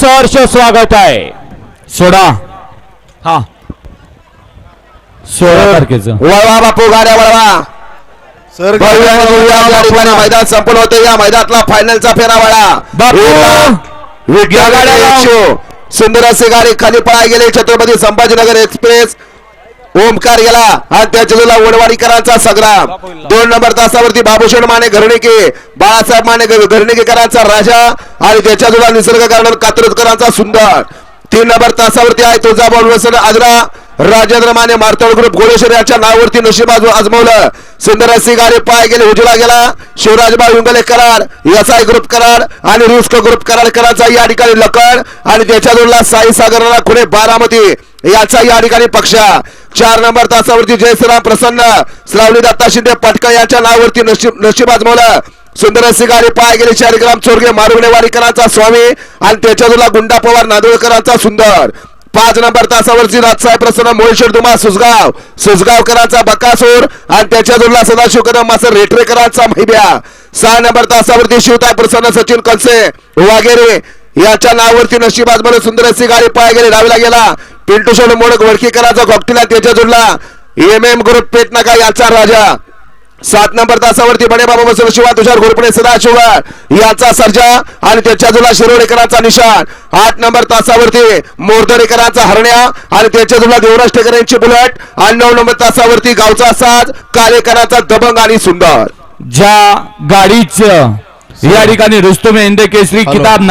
सहर्ष स्वागत आहे. सोडा. हा. सोळा तारखेचं. वळवा बापू गाड्या वळवा. सर मैदान संपन्न होते. या मैदानातला फायनलचा फेरा वळा गाड्या सुंदर असे गाडी खाली पळा गेले. छत्रपती संभाजीनगर एक्सप्रेस. ओमकार गेला. आणि त्याच्या जोडीला वडवाडीकरांचा संग्राम दोन नंबर तासावरती बाबूशेठ माने घरणेके. बाळासाहेब माने घरणेकेकरांचा राजा आणि त्याच्या जोडीला निसर्ग गार्डन कात्रजकरांचा सुंदर. तीन नंबर तासावरती आहे तुळजाभाऊ वसंत आजरा. राजेंद्र माने मार्तळ ग्रुप घोडेश्वर यांच्या नावावरती नशीब आजमा- आजमावलं. सुंदर अशी पाय गेले उजला गेला. शिवराजबाई उंगले कराड यसाई ग्रुप कराड आणि रुस्क ग्रुप कराड कराचा या ठिकाणी लकड आणि त्याच्या जोडला साई सागरला खुणे बारामती. याचा या ठिकाणी पक्षा. चार नंबर तासावरती जयश्रीराम प्रसन्न. श्रावणी दत्ता शिंदे पटका यांच्या नावावरती नशीब नशीब आजमावलं. सुंदर सिगारी पाय गेले चार चोरगे मारुणेवारीकरांचा स्वामी आणि त्याच्या गुंडा पवार नांदोळकरांचा सुंदर. पाच नंबर तासावरची राजसाहेब प्रसन्न मोहेश्वर दुमा सुसगाव सुसगावकरांचा बकासूर आणि त्याच्या जोडला सदाशिव कदम मास्तर रेटरेकरांचा महिब्या सहा नंबर तासावरती शिवताय प्रसन्न सचिन कलसे वागेरे याच्या नावावरती नशीब आजमाने सुंदर अशी गाडी पाय गेले डावीला गेला. पिंटू सोड मोडक वडकीकरांचा कॉकटीला त्याच्या जोडला. एम एम ग्रुप पेटनाका याचा राजा. सात नंबर तासावरती बडे बाबा बसव शिवा तुषार घोरपडे सदाशिवगड याचा सर्जा आणि त्याच्या जुला शिरोडेकरांचा निशाण. आठ नंबर तासावरती मोरदरेकरांचा हरण्या आणि त्याच्या जुला देवराज टेकर यांची बुलेट. आणि नऊ नंबर तासावरती गावचा साज कार्यकरांचा दबंग आणि सुंदर. ज्या गाडीच या ठिकाणी रुस्तुम हिंद केसरी किताब